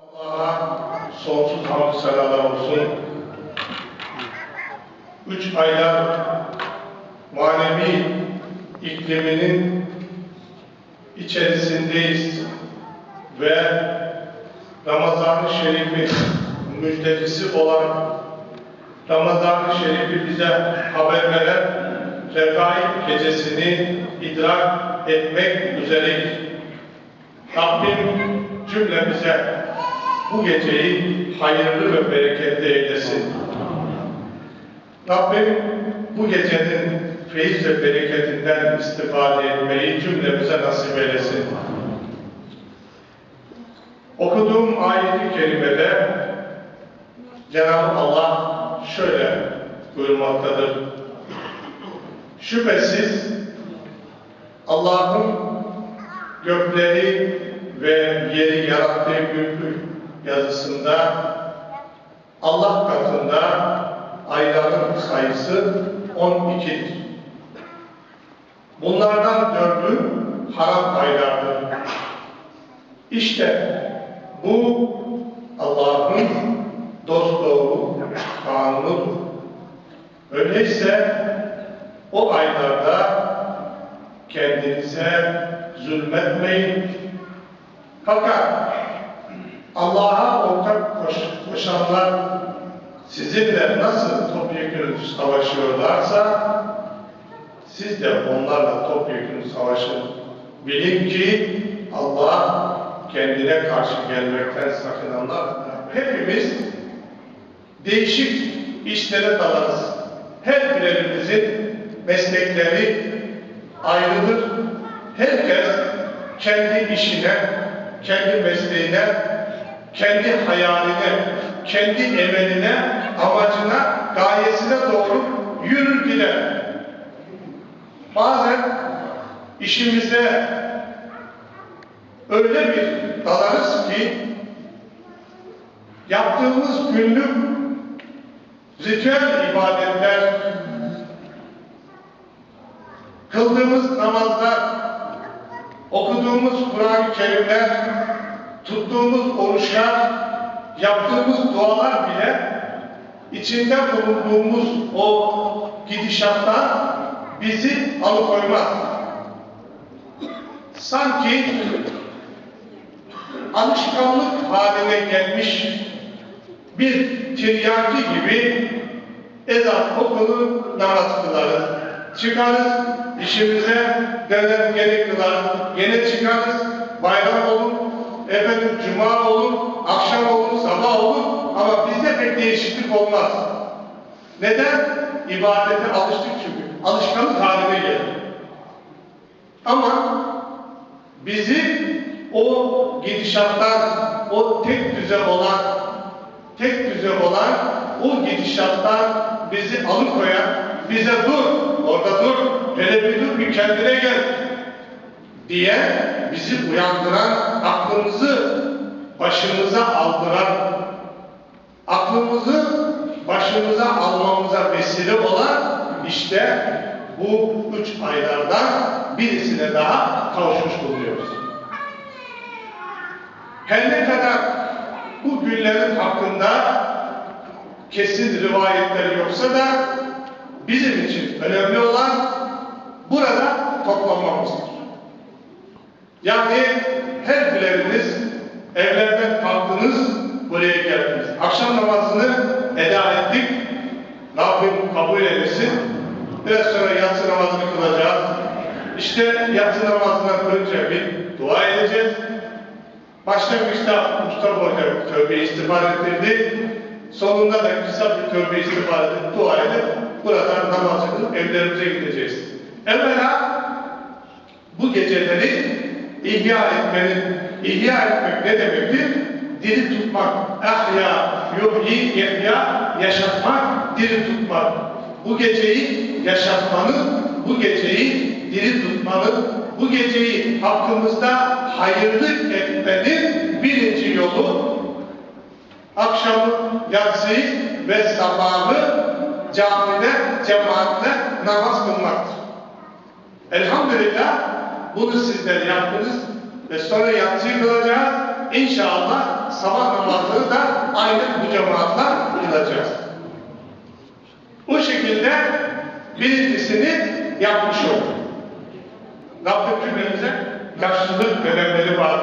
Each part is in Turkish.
Allah'a sonsuz hamd senalar olsun. Üç aylar manevi ikliminin içerisindeyiz ve Ramazan-ı Şerif'in müjdecisi olan Ramazan-ı Şerif'i bize haber veren Regaib gecesini idrak etmek üzereyiz. Rabbim cümlemize bu geceyi hayırlı ve bereketli eylesin. Rabbim bu gecenin feyiz ve bereketinden istifade etmeyi cümlemize nasip eylesin. Okuduğum ayet-i kerimede Cenab-ı Allah şöyle buyurmaktadır. Şüphesiz Allah'ın gökleri ve yeri yarattığı günkü yazısında Allah katında ayların sayısı 12'dir. Bunlardan dördü haram aylardır. İşte bu Allah'ın dosdoğru kanunudur. Öyleyse o aylarda kendinize zulmetmeyin. Fakat Allah'a ortak koş, koşanlar sizinle nasıl topyekun savaşıyorlarsa siz de onlarla topyekun savaşın. Bilin ki Allah kendine karşı gelmekten sakınanlar hepimiz değişik işlere dalarız. Her birimizin meslekleri ayrıdır. Herkes kendi işine, kendi mesleğine, kendi hayaline, kendi emeline, amacına, gayesine doğru yürür gider. Bazen işimize öyle bir dalarız ki yaptığımız günlük ritüel ibadetler, kıldığımız namazlar, okuduğumuz Kur'an-ı Kerimler, tuttuğumuz oruçlar, yaptığımız dualar bile içinde bulunduğumuz o gidişattan bizi alıkoymaz. Sanki alışkanlık haline gelmiş bir tiryaki gibi ezan okunur, namaz kılarız. Çıkarız, işimize döner geri kılarız. Yine çıkarız, bayram olur, efendim cuma olur, akşam olur, sabah olur ama bizde pek değişiklik olmaz. Neden? İbadete alıştık çünkü. Alışkanlık haline geldi. Ama bizi o gidişattan, o tek düze olan, tek düze olan o gidişattan bizi alıkoyan, bize dur, orada dur, hele bir dur, bir kendine gel diye bizi uyandıran, aklımızı başımıza aldıran, aklımızı başımıza almamıza vesile olan işte bu üç aylardan birisine daha kavuşmuş bulunuyoruz. Her ne kadar bu günlerin hakkında kesin rivayetler yoksa da bizim için önemli olan burada toplanmamızdır. Yani her biriniz evlerden kalktınız, buraya geldiniz. Akşam namazını eda ettik. Rabbim kabul eylesin. Biraz sonra yatsı namazını kılacağız. İşte yatsı namazından önce bir dua edeceğiz. Başlangıçta Mustafa Hoca tövbe istiğfar ettirdi. Sonunda da kısa bir tövbe istiğfar edip dua edip buradan namaz kılıp evlerimize gideceğiz. Evvela bu geceleri ihya etmenin, ihya etmek ne demektir? Diri tutmak, ahya, yuhyi, yehya, yaşatmak, diri tutmak. Bu geceyi yaşatmanın, bu geceyi diri tutmanın, bu geceyi hakkımızda hayırlı etmenin birinci yolu akşamı, yatsıyı ve sabahı camide, cemaatle namaz kılmaktır. Elhamdülillah bunu sizler yaptınız ve sonra yatsıyı kılacağız inşallah sabah namazını da aynı bu cemaatla kılacağız. Bu şekilde birincisini yapmış olduk. Rabbim cümlemize yaşlılık dönemleri var.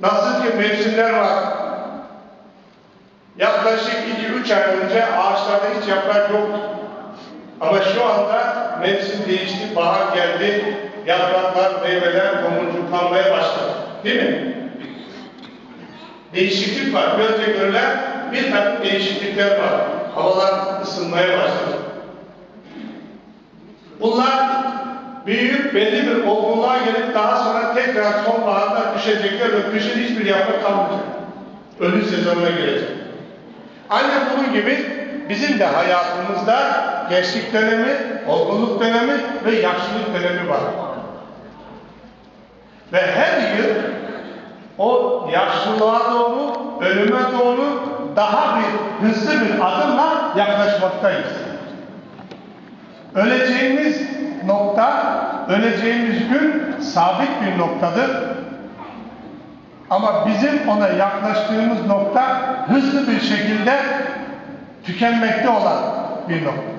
Nasıl ki mevsimler var. Yaklaşık 2-3 ay önce ağaçlarda hiç yaprak yoktu. Ama şu anda mevsim değişti, bahar geldi, yapraklar, meyveler tomurcuklanmaya başladı. Değil mi? Değişiklik var. Gözle görülen bir takım değişiklikler var. Havalar ısınmaya başladı. Bunlar büyüyüp belli bir olgunluğa gelip daha sonra tekrar sonbaharda düşecekler ve kışın hiçbir yaprak kalmayacak. Ölü sezonuna girecek. Aynen bunun gibi bizim de hayatımızda gençlik dönemi, olgunluk dönemi ve yaşlılık dönemi var. Ve her yıl o yaşlılığa doğru, ölüme doğru daha bir hızlı bir adımla yaklaşmaktayız. Öleceğimiz nokta, öleceğimiz gün sabit bir noktadır. Ama bizim ona yaklaştığımız nokta hızlı bir şekilde tükenmekte olan bir nokta.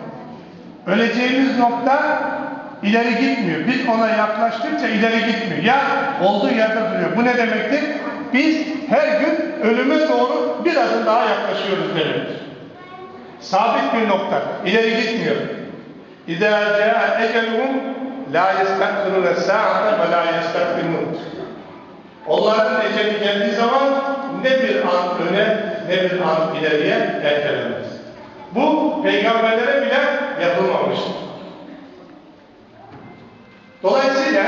Öleceğimiz nokta ileri gitmiyor. Biz ona yaklaştıkça ileri gitmiyor. Ya olduğu yerde duruyor. Bu ne demektir? Biz her gün ölüme doğru bir adım daha yaklaşıyoruz demektir. Sabit bir nokta. İleri gitmiyor. Câe ecelhum lâ yestakfirûne sâate ve lâ yestakfirûn. Onların eceli geldiği zaman ne bir an öne ne bir an ileriye ertelenmez. Bu peygamberlere bile yapılmamıştır. Dolayısıyla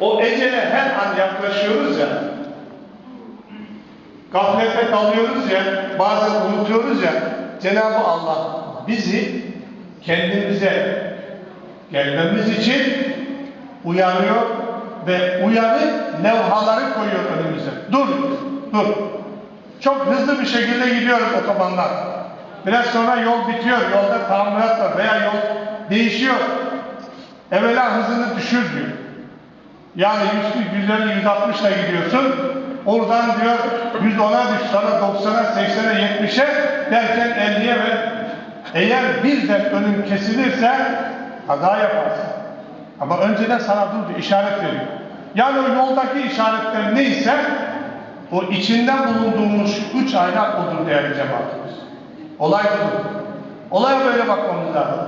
o ecele her an yaklaşıyoruz ya, gaflete kalıyoruz ya, bazen unutuyoruz ya, Cenab-ı Allah bizi kendimize gelmemiz için uyanıyor ve uyanık levhaları koyuyor önümüze. Dur, dur. Çok hızlı bir şekilde gidiyoruz otobanlar. Biraz sonra yol bitiyor, yolda tamirat var veya yol değişiyor. Evvela hızını düşür diyor. Yani 100, 150, 160 ile gidiyorsun. Oradan diyor 110'a düş, sonra 90'a, 80'e, 70'e derken 50'ye ve eğer birden önün kesilirse kaza yaparsın. Ama önceden sana dur diyor, işaret veriyor. Yani o yoldaki işaretler neyse o içinden bulunduğumuz üç aynak odur değerli cemaatimiz. Olay budur. Olaya böyle bakmamız lazım.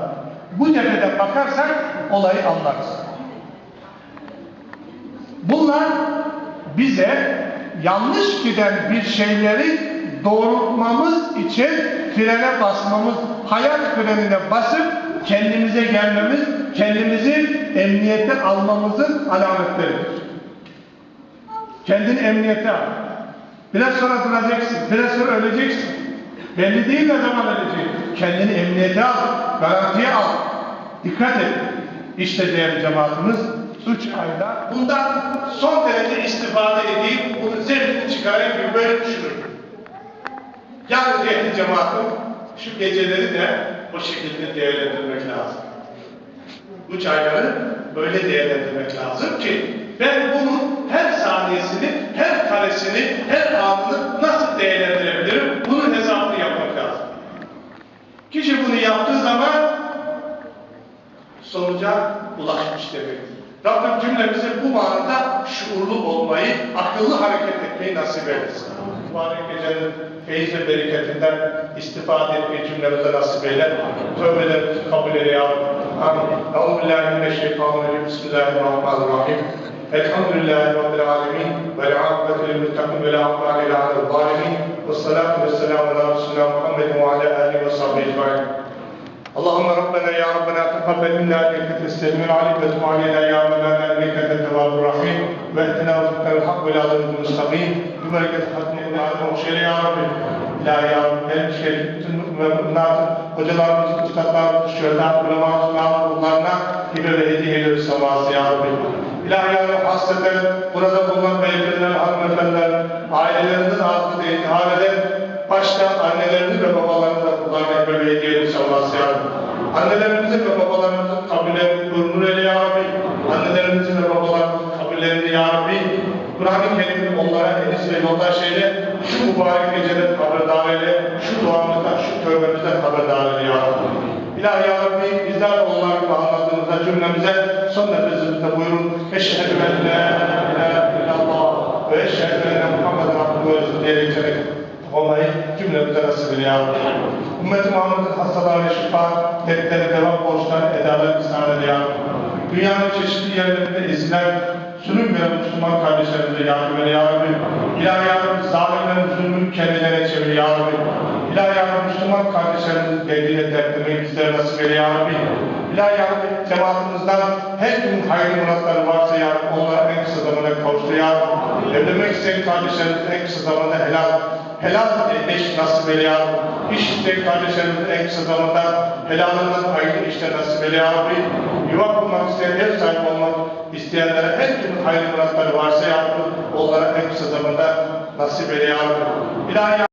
Bu cepheden bakarsak olayı anlarız. Bunlar bize yanlış giden bir şeyleri doğrultmamız için frene basmamız, hayat frenine basıp kendimize gelmemiz, kendimizi emniyete almamızın alametleridir. Kendini emniyete al. Biraz sonra duracaksın, biraz sonra öleceksin. Belli değil ne zaman öleceksin. Kendini emniyete al, garantiye al. Dikkat et. İşte değerli cemaatimiz üç ayda bundan son derece istifade edeyim, bunu zevkini çıkarayım gibi böyle düşünün. Yani değerli cemaatim şu geceleri de o şekilde değerlendirmek lazım. Üç ayları böyle değerlendirmek lazım ki ben bunun her saniyesini, her karesini, her anını nasıl değerlendirebilirim? Bunun hesabını yapmak lazım. Kişi bunu yaptığı zaman sonuca ulaşmış demektir. Rabbim cümlemize bu manada şuurlu olmayı, akıllı hareket etmeyi nasip eylesin. Mübarek gecenin feyiz ve bereketinden istifade etmeyi cümlemize nasip eyle. Tövbelerimizi kabul eyle ya. Amin. Euzubillahimineşşeytanirracim. Bismillahirrahmanirrahim. Elhamdülillahi Rabbil alemin. Ve l'akıbetu lil muttakin ve la akbâle ila zalimin. Ve salatu ve selamu ala Resulullah Muhammed ve ala alihi ve sahbihi ecmaîn. اللهم ربنا يا ربنا تقبل منا انك انت السميع العليم وتب علينا يا مولانا انك انت التواب الرحيم واهدنا وفقنا الحق الى ضد المستقيم ببركه ختمنا على المغشر يا رب لا ya Rabbi en şerif bütün müminat, hocalarımız, üstadlarımız, şöhdat, ulema, ruhlarına hibe ve hediye ediyoruz savası ya Rabbi. İlahi ya Rabbi hasreten burada bulunan beyefendiler, hanımefendiler, ailelerinin ağzını intihar eden, başta annelerini ve babalarını da kullarına hibe ve hediye ediyoruz savası ya Rabbi. Annelerimizi ve babalarımızı kabile buyurun eyle ya Rabbi. Ve babalarımızı kabile hayırlısı ve yoldaş eyle. Şu mübarek geceden haberdar eyle. Şu duamızdan, şu tövbemizden haberdar eyle ya Rabbi. İlahi ya Rabbi bizler de onlar gibi anladığımızda cümlemize son nefesimizde buyurun. Eşhedü en la ilahe illallah ve eşhedü enne Muhammeden abdühü ve resulühü diyerek olmayı cümlemize nasip eyle. Ümmet-i Muhammed'in hastalarına şifa, dertlerine devam borçlarına edalet ihsan eyle. Dünyanın çeşitli yerlerinde ezilen, sürünmeyen Müslüman kardeşlerimize yardım eyle ya Rabbi. İlahi ya Rabbi zalimlerin zulmünü kendilerine çevir ya Rabbi. İlahi ya Rabbi Müslüman kardeşlerimizin derdiyle dertlemeyi bizlere nasip eyle ya Rabbi. İlahi ya Rabbi cemaatimizden her gün hayırlı muratları varsa ya Rabbi onlara en kısa zamanda kavuştur ya Rabbi. Evlenmek isteyen kardeşlerimiz en kısa zamanda helal, helal eş nasip eyle ya Rabbi. İş isteyen kardeşlerimiz en kısa zamanda helalından hayırlı işler nasip eyle. Yuva kurmak isteyen, ev sahibi olmak isteyenlere her türlü hayırlı muratları varsa ya onlara en kısa zamanda nasip eyle ya. İlahi